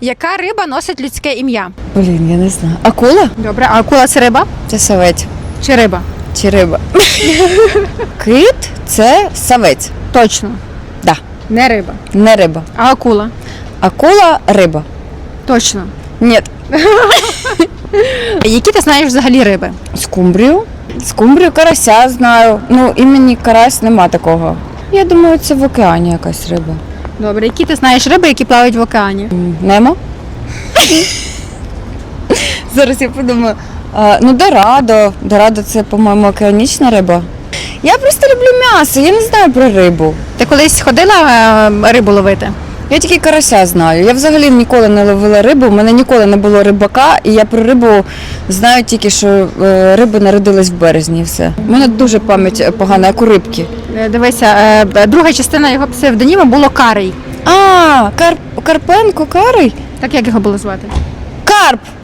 Яка риба носить людське ім'я? Блін, я не знаю. Акула? Добре, а акула це риба Це савець. чи риба? Чи риба? Кит це савець. Точно. Да. Не риба. Не риба. А акула? Акула риба. Точно. Ні. Які ти знаєш взагалі риби? Скумбрію. Скумбрію карася знаю. Ну, імені карась нема такого. Я думаю, це в океані якась риба. Добре, які ти знаєш риби, які плавають в океані? Немо? Зараз я подумаю. А, ну, дорадо. Дорадо це, по-моєму, океанічна риба. Я просто люблю м'ясо, я не знаю про рибу. Ти колись ходила е, рибу ловити? Я тільки карася знаю. Я взагалі ніколи не ловила рибу. У мене ніколи не було рибака, і я про рибу знаю тільки, що е, риби народились в березні. і все. У мене дуже пам'ять е, погана, як у рибки. Е, Дивися, е, друга частина його псевдоніму було Карий. А, Карп, Карпенко, Карий? Так як його було звати? Карп!